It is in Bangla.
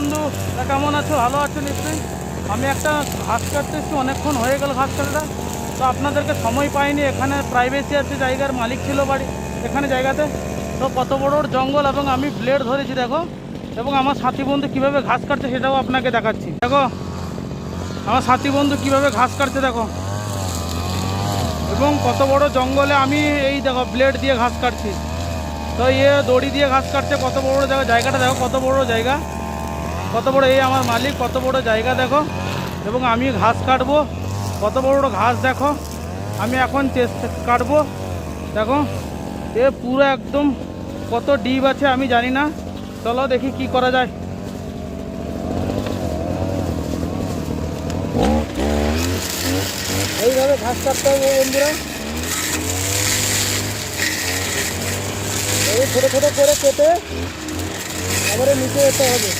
বন্ধু, কেমন আছো? ভালো আছো নিশ্চয়ই? আমি একটা ঘাস কাটতে এসেছি অনেকক্ষণ হয়ে গেল ঘাস কাটাটা। তো আপনাদেরকে সময় পাইনি, এখানে প্রাইভেসি আছে, জায়গার মালিক ছিল বাড়ি, এখানে জায়গাতে। তো কত বড় জঙ্গল এবং আমি ব্লেড ধরেছি, দেখো। এবং আমার সাথী বন্ধু কীভাবে ঘাস কাটছে সেটাও আপনাকে দেখাচ্ছি। দেখো, আমার সাথী বন্ধু কীভাবে ঘাস কাটছে, দেখো। এবং কত বড় জঙ্গলে আমি এই দেখো ব্লেড দিয়ে ঘাস কাটছি। তো ইয়ে দড়ি দিয়ে ঘাস কাটছে, কত বড় জায়গা, জায়গাটা দেখো, কত বড় জায়গা। কত বড় এই আমার মালিক, কত বড় জায়গা দেখো। এবং আমি ঘাস কাটবো, কত বড় বড় ঘাস দেখো। আমি এখন কাটবো, দেখো। এ পুরো একদম কত ডিপ আছে আমি জানি না। চলো দেখি কি করা যায়। এইভাবে ঘাস কাটতে হবে বন্ধুরা। এই ছোটো ছোটো করে কেটে তারপরে নিচে যেতে হবে।